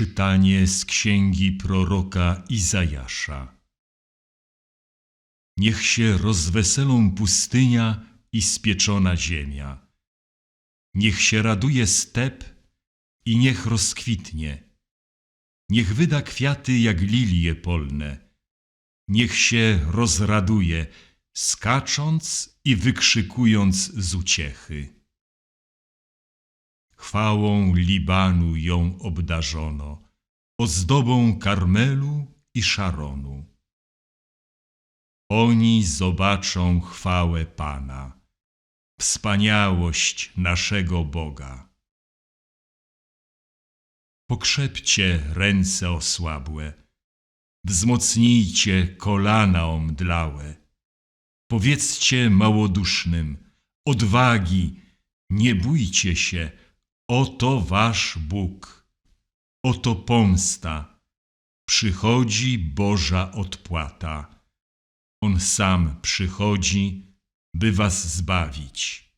Czytanie z księgi proroka Izajasza. Niech się rozweselą pustynia i spieczona ziemia. Niech się raduje step i niech rozkwitnie. Niech wyda kwiaty jak lilie polne. Niech się rozraduje, skacząc i wykrzykując z uciechy. Chwałą Libanu ją obdarzono, ozdobą Karmelu i Szaronu. Oni zobaczą chwałę Pana, wspaniałość naszego Boga. Pokrzepcie ręce osłabłe, wzmocnijcie kolana omdlałe. Powiedzcie małodusznym, odwagi, nie bójcie się, oto wasz Bóg, oto pomsta, przychodzi Boża odpłata. On sam przychodzi, by was zbawić.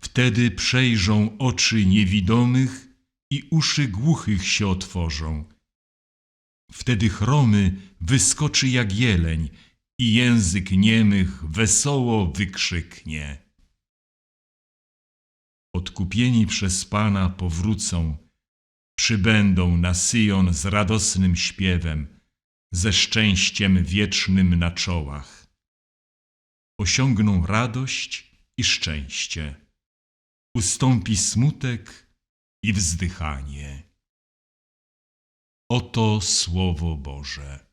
Wtedy przejrzą oczy niewidomych i uszy głuchych się otworzą. Wtedy chromy wyskoczy jak jeleń i język niemych wesoło wykrzyknie. Odkupieni przez Pana powrócą, przybędą na Syjon z radosnym śpiewem, ze szczęściem wiecznym na czołach. Osiągną radość i szczęście. Ustąpi smutek i wzdychanie. Oto Słowo Boże.